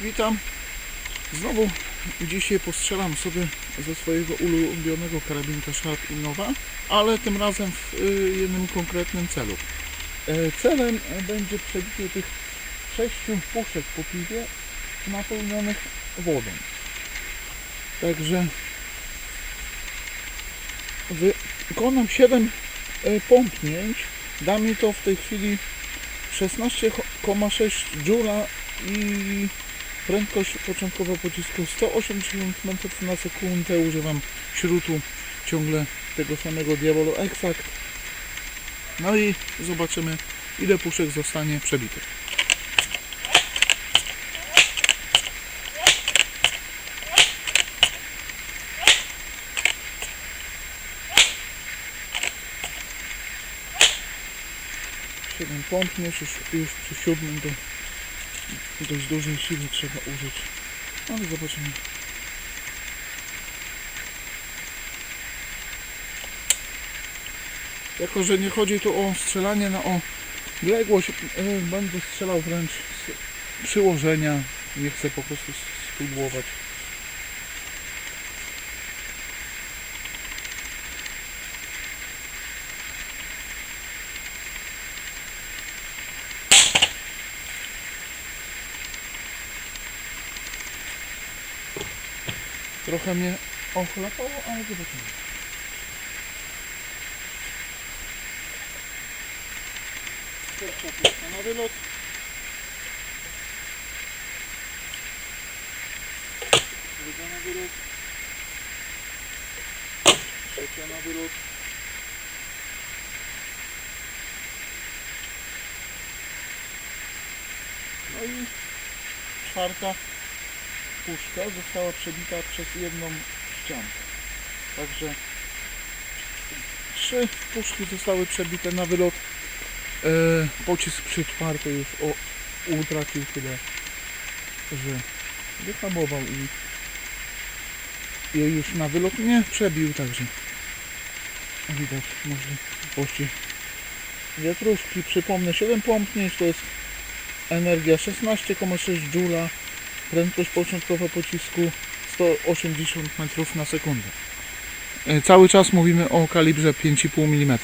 Witam. Znowu dzisiaj postrzelam sobie ze swojego ulubionego karabinka Sharp Innova, ale tym razem w y, jednym konkretnym celu. E, Celem będzie przebicie tych sześciu puszek po piwie napełnionych wodą. Także wykonam 7 e, pompnięć. Da mi to w tej chwili 16,6 Joule i prędkość początkowa pocisku 180 metrów na sekundę. Używam śrutu ciągle tego samego Diabolo Exact. No i zobaczymy ile puszek zostanie przebitych. Siedem pompniesz, już, już przy siódmym to dość dużej siły trzeba użyć. Ale zobaczymy. Jako, że nie chodzi tu o strzelanie na odległość, yy, będę strzelał wręcz z przyłożenia. Nie chcę po prostu spróbować. Trochę mnie ochlapało, ale zobaczymy. Pierwsza puszka na wylot. Druga na wylot. Trzecia na wylot. No i czwarta puszka została przebita przez jedną ściankę. Także trzy puszki zostały przebite na wylot. E, pocisk przy czwartej już o, utracił tyle, że wyhamował i jej już na wylot nie przebił, także widać możliwości wiatruszki. Przypomnę, 7 pompnięć to jest energia 16,6 Joule prędkość początkowa pocisku 180 metrów na sekundę. E, Cały czas mówimy o kalibrze 5,5 mm.